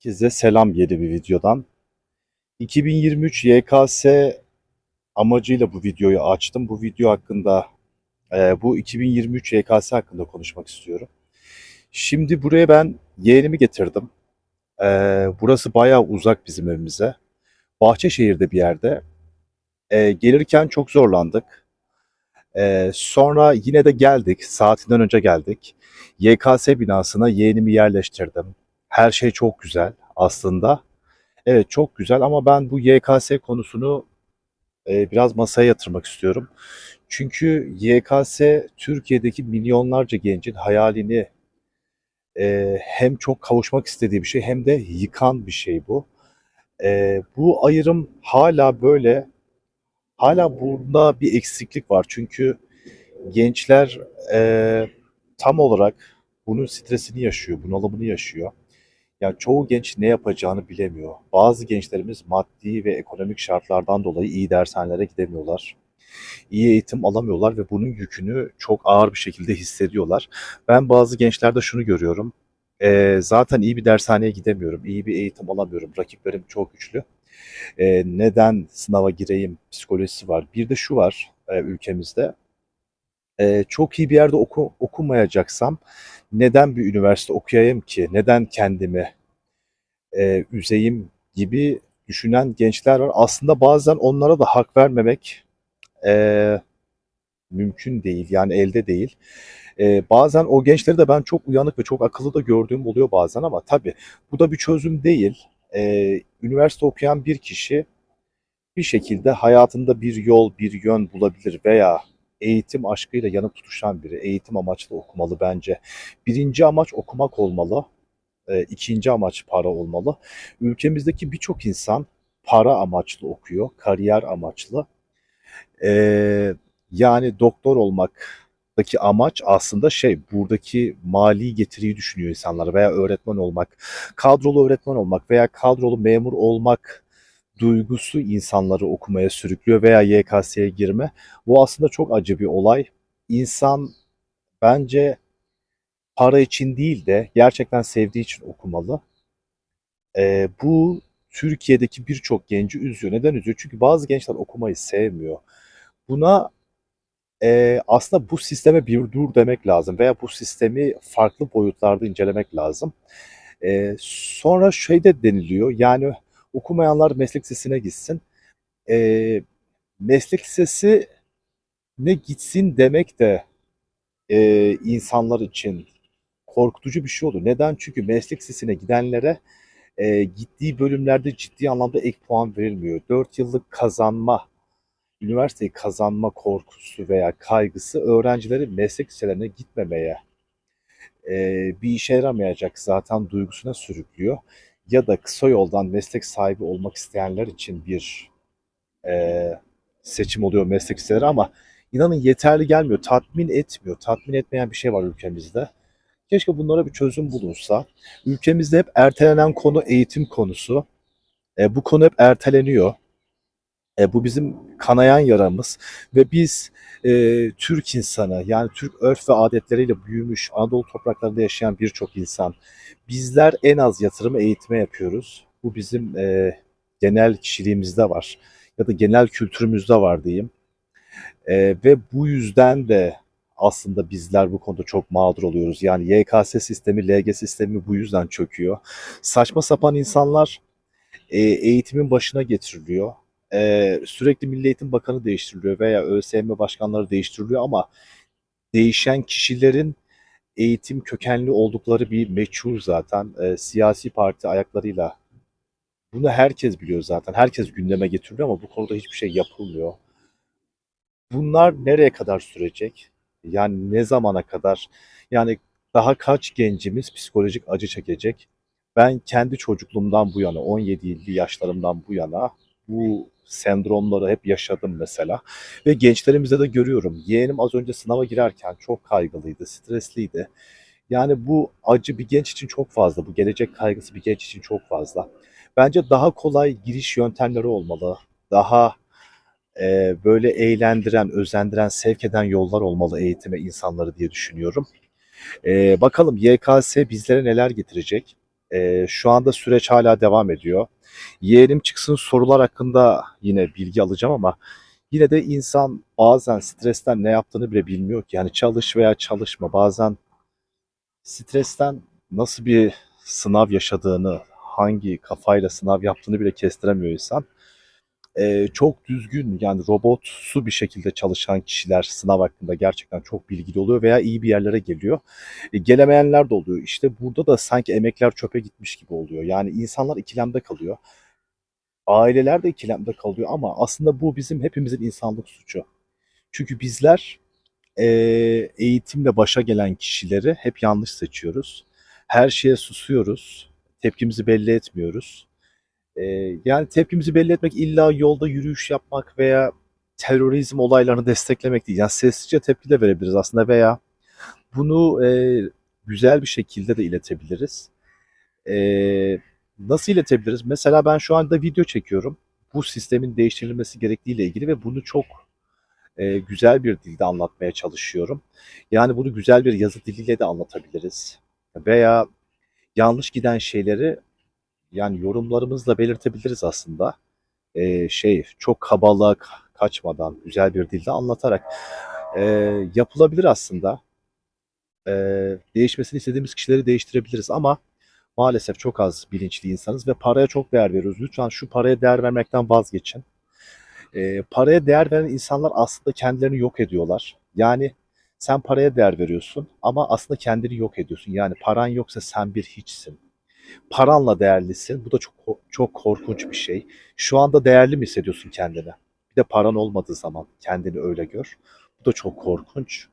Herkese selam yeni bir videodan. 2023 YKS amacıyla bu videoyu açtım. Bu video hakkında, e, bu 2023 YKS hakkında konuşmak istiyorum. Şimdi buraya ben yeğenimi getirdim. E, burası bayağı uzak bizim evimize. Bahçeşehir'de bir yerde. E, gelirken çok zorlandık. Sonra yine de geldik. Saatinden önce geldik. YKS binasına yeğenimi yerleştirdim. Her şey çok güzel aslında. Evet çok güzel ama ben bu YKS konusunu e, biraz masaya yatırmak istiyorum. Çünkü YKS Türkiye'deki milyonlarca gencin hayalini e, hem çok kavuşmak istediği bir şey hem de yıkan bir şey bu. E, bu ayrım hala böyle, hala burada bir eksiklik var. Çünkü gençler e, tam olarak bunun stresini yaşıyor, bunalımını yaşıyor. Yani çoğu genç ne yapacağını bilemiyor. Bazı gençlerimiz maddi ve ekonomik şartlardan dolayı iyi dershanelere gidemiyorlar. İyi eğitim alamıyorlar ve bunun yükünü çok ağır bir şekilde hissediyorlar. Ben bazı gençlerde şunu görüyorum. Ee, zaten iyi bir dershaneye gidemiyorum, iyi bir eğitim alamıyorum. Rakiplerim çok güçlü. Ee, neden sınava gireyim psikolojisi var. Bir de şu var e, ülkemizde. Ee, çok iyi bir yerde oku, okumayacaksam neden bir üniversite okuyayım ki? Neden kendimi e, üzeyim gibi düşünen gençler var. Aslında bazen onlara da hak vermemek e, mümkün değil. Yani elde değil. E, bazen o gençleri de ben çok uyanık ve çok akıllı da gördüğüm oluyor bazen ama tabii bu da bir çözüm değil. E, üniversite okuyan bir kişi bir şekilde hayatında bir yol, bir yön bulabilir veya eğitim aşkıyla yanıp tutuşan biri, eğitim amaçlı okumalı bence. Birinci amaç okumak olmalı. E, ikinci amaç para olmalı. Ülkemizdeki birçok insan para amaçlı okuyor, kariyer amaçlı. E, yani doktor olmaktaki amaç aslında şey, buradaki mali getiriyi düşünüyor insanlar veya öğretmen olmak, kadrolu öğretmen olmak veya kadrolu memur olmak duygusu insanları okumaya sürüklüyor veya YKS'ye girme. Bu aslında çok acı bir olay. İnsan bence para için değil de gerçekten sevdiği için okumalı. Ee, bu Türkiye'deki birçok genci üzüyor. Neden üzüyor? Çünkü bazı gençler okumayı sevmiyor. Buna e, aslında bu sisteme bir dur demek lazım veya bu sistemi farklı boyutlarda incelemek lazım. E, sonra şey de deniliyor yani okumayanlar meslek lisesine gitsin. E, meslek lisesi ne gitsin demek de e, insanlar için korkutucu bir şey olur. Neden? Çünkü meslek lisesine gidenlere e, gittiği bölümlerde ciddi anlamda ek puan verilmiyor. 4 yıllık kazanma, üniversiteyi kazanma korkusu veya kaygısı öğrencileri meslek liselerine gitmemeye, e, bir işe yaramayacak zaten duygusuna sürüklüyor. Ya da kısa yoldan meslek sahibi olmak isteyenler için bir e, seçim oluyor meslek liseleri ama inanın yeterli gelmiyor, tatmin etmiyor. Tatmin etmeyen bir şey var ülkemizde. Keşke bunlara bir çözüm bulunsa. Ülkemizde hep ertelenen konu eğitim konusu. E, bu konu hep erteleniyor. E, bu bizim kanayan yaramız ve biz e, Türk insanı yani Türk örf ve adetleriyle büyümüş Anadolu topraklarında yaşayan birçok insan bizler en az yatırımı eğitime yapıyoruz. Bu bizim e, genel kişiliğimizde var ya da genel kültürümüzde var diyeyim. E, ve bu yüzden de aslında bizler bu konuda çok mağdur oluyoruz. Yani YKS sistemi, LG sistemi bu yüzden çöküyor. Saçma sapan insanlar e, eğitimin başına getiriliyor. E, sürekli Milli Eğitim Bakanı değiştiriliyor veya ÖSYM başkanları değiştiriliyor ama değişen kişilerin eğitim kökenli oldukları bir meçhul zaten. E, siyasi parti ayaklarıyla bunu herkes biliyor zaten. Herkes gündeme getiriliyor ama bu konuda hiçbir şey yapılmıyor. Bunlar nereye kadar sürecek? Yani ne zamana kadar? Yani daha kaç gencimiz psikolojik acı çekecek? Ben kendi çocukluğumdan bu yana, 17-20 yaşlarımdan bu yana bu sendromları hep yaşadım mesela. Ve gençlerimizde de görüyorum. Yeğenim az önce sınava girerken çok kaygılıydı, stresliydi. Yani bu acı bir genç için çok fazla. Bu gelecek kaygısı bir genç için çok fazla. Bence daha kolay giriş yöntemleri olmalı. Daha e, böyle eğlendiren, özendiren, sevk eden yollar olmalı eğitime insanları diye düşünüyorum. E, bakalım YKS bizlere neler getirecek? Ee, şu anda süreç hala devam ediyor. Yeğenim çıksın sorular hakkında yine bilgi alacağım ama yine de insan bazen stresten ne yaptığını bile bilmiyor ki. Yani çalış veya çalışma bazen stresten nasıl bir sınav yaşadığını, hangi kafayla sınav yaptığını bile kestiremiyor insan. Ee, çok düzgün yani robotsu bir şekilde çalışan kişiler sınav hakkında gerçekten çok bilgili oluyor veya iyi bir yerlere geliyor. E, gelemeyenler de oluyor. İşte burada da sanki emekler çöpe gitmiş gibi oluyor. Yani insanlar ikilemde kalıyor. Aileler de ikilemde kalıyor ama aslında bu bizim hepimizin insanlık suçu. Çünkü bizler e, eğitimle başa gelen kişileri hep yanlış seçiyoruz. Her şeye susuyoruz. Tepkimizi belli etmiyoruz. E, yani tepkimizi belli etmek illa yolda yürüyüş yapmak veya terörizm olaylarını desteklemek değil. Yani sessizce tepki de verebiliriz aslında veya bunu e, güzel bir şekilde de iletebiliriz. E, nasıl iletebiliriz? Mesela ben şu anda video çekiyorum. Bu sistemin değiştirilmesi gerektiğiyle ilgili ve bunu çok e, güzel bir dilde anlatmaya çalışıyorum. Yani bunu güzel bir yazı diliyle de anlatabiliriz. Veya yanlış giden şeyleri yani yorumlarımızla belirtebiliriz aslında. E, şey çok kabalığa ka- kaçmadan güzel bir dilde anlatarak e, yapılabilir aslında. E, değişmesini istediğimiz kişileri değiştirebiliriz ama maalesef çok az bilinçli insanız ve paraya çok değer veriyoruz. Lütfen şu paraya değer vermekten vazgeçin. E, paraya değer veren insanlar aslında kendilerini yok ediyorlar. Yani sen paraya değer veriyorsun ama aslında kendini yok ediyorsun. Yani paran yoksa sen bir hiçsin. Paranla değerlisin. Bu da çok çok korkunç bir şey. Şu anda değerli mi hissediyorsun kendini? Bir de paran olmadığı zaman kendini öyle gör. Bu da çok korkunç.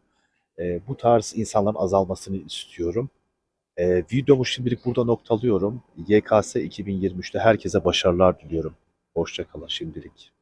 E, bu tarz insanların azalmasını istiyorum. E, videomu şimdilik burada noktalıyorum. YKS 2023'te herkese başarılar diliyorum. Hoşçakalın şimdilik.